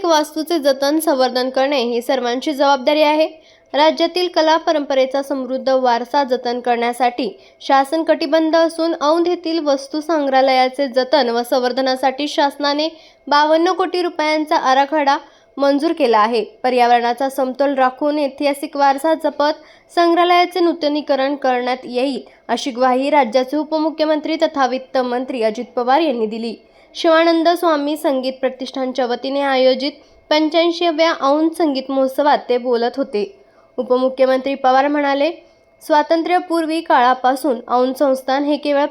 ऐतिहासिक वास्तूचे जतन संवर्धन करणे ही सर्वांची जबाबदारी आहे. राज्यातील कला परंपरेचा समृद्ध वारसा जतन करण्यासाठी शासन कटिबंध असून औंध येथील वस्तू संग्रहालयाचे जतन व संवर्धनासाठी शासनाने बावन्न कोटी रुपयांचा आराखडा मंजूर केला आहे. पर्यावरणाचा समतोल राखून ऐतिहासिक वारसा जपत संग्रहालयाचे नूतनीकरण करण्यात येईल अशी ग्वाही राज्याचे उपमुख्यमंत्री तथा वित्त मंत्री अजित पवार यांनी दिली. शिवानंद स्वामी संगीत प्रतिष्ठानच्या वतीने आयोजित पंच्याऐंशीव्या औंध संगीत महोत्सवात ते बोलत होते. उपमुख्यमंत्री पवार म्हणाले स्वातंत्र्यपूर्वी काळापासून औंध संस्थान हे केवळ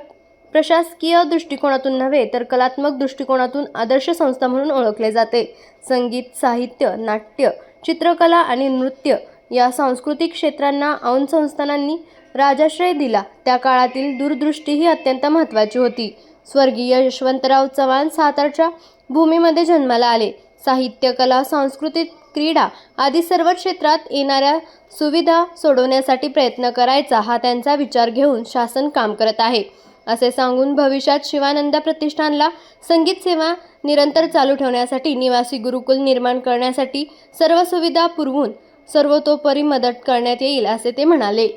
प्रशासकीय दृष्टिकोनातून नव्हे तर कलात्मक दृष्टिकोनातून आदर्श संस्था म्हणून ओळखले जाते. संगीत साहित्य नाट्य चित्रकला आणि नृत्य या सांस्कृतिक क्षेत्रांना औंध संस्थानांनी राजाश्रय दिला. त्या काळातील दूरदृष्टी ही अत्यंत महत्त्वाची होती. स्वर्गीय यशवंतराव चव्हाण सातारच्या भूमीमध्ये जन्माला आले. साहित्य कला सांस्कृतिक क्रीडा आदी सर्व क्षेत्रात येणाऱ्या सुविधा सोडवण्यासाठी प्रयत्न करायचा हा त्यांचा विचार घेऊन शासन काम करत आहे. असे सांगून भविष्यात शिवानंद प्रतिष्ठानला संगीत सेवा निरंतर चालू ठेवण्यासाठी निवासी गुरुकुल निर्माण करण्यासाठी सर्व सुविधा पुरवून सर्वतोपरी मदत करण्यात येईल असे ते म्हणाले.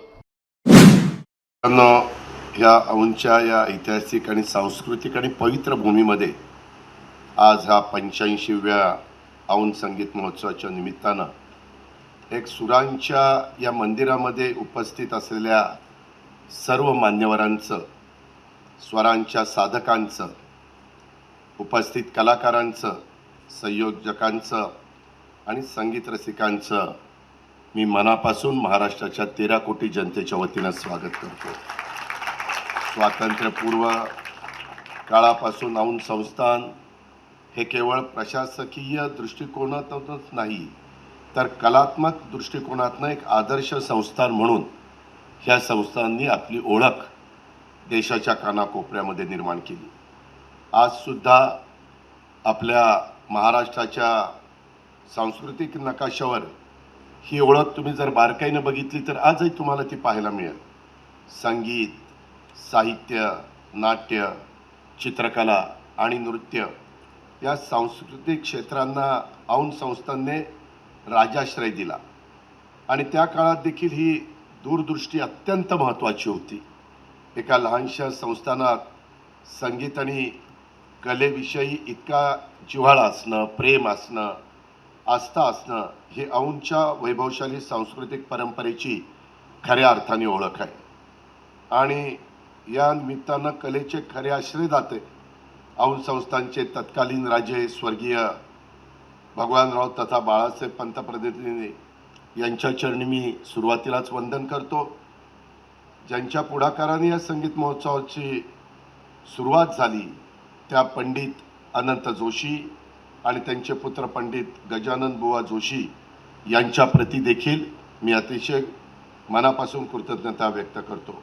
ह्या औंच्या या ऐतिहासिक आणि सांस्कृतिक आणि पवित्र भूमीमध्ये आज हा पंच्याऐंशीव्या औंध संगीत महोत्सवाच्या निमित्तानं एक सुरांच्या या मंदिरामध्ये उपस्थित असलेल्या सर्व मान्यवरांचं स्वरांच्या साधकांचं उपस्थित कलाकारांचं संयोजकांचं आणि संगीत रसिकांचं मी मनापासून महाराष्ट्राच्या तेरा कोटी जनतेच्या वतीनं स्वागत करतो स्वातंत्र्यपूर्व काळापासून औंध संस्थान हे केवळ प्रशासकीय दृष्टिकोनातूनच नाही तर कलात्मक दृष्टिकोनातनं एक आदर्श संस्थान म्हणून ह्या संस्थांनी आपली ओळख देशाच्या कानाकोपऱ्यामध्ये निर्माण केली. आजसुद्धा आपल्या महाराष्ट्राच्या सांस्कृतिक नकाशावर ही ओळख तुम्ही जर बारकाईनं बघितली तर आजही तुम्हाला ती पाहायला मिळेल. संगीत साहित्य नाट्य चित्रकला आणि नृत्य या सांस्कृतिक क्षेत्रांना औंध संस्थांनी राजाश्रय दिला. आणि त्या काळात देखील ही दूरदृष्टी अत्यंत महत्त्वाची होती. एका लहानशा संस्थानात संगीत आणि कलेविषयी इतका जिव्हाळा असणं प्रेम असणं आस्था असणं हे औंधच्या वैभवशाली सांस्कृतिक परंपरेची खऱ्या अर्थाने ओळख आहे. आणि या निमित्तानं कलेचे खरे आश्रयदाते औंध संस्थांचे तत्कालीन राजे स्वर्गीय भगवानराव तथा बाळासाहेब पंतप्रतिनिधी यांच्या चरणी मी सुरुवातीलाच वंदन करतो. ज्यांच्या पुढाकाराने या संगीत महोत्सवाची सुरुवात झाली त्या पंडित अनंत जोशी आणि त्यांचे पुत्र पंडित गजानन बुवा जोशी यांच्या प्रती देखील मी अतिशय मनापासून कृतज्ञता व्यक्त करतो.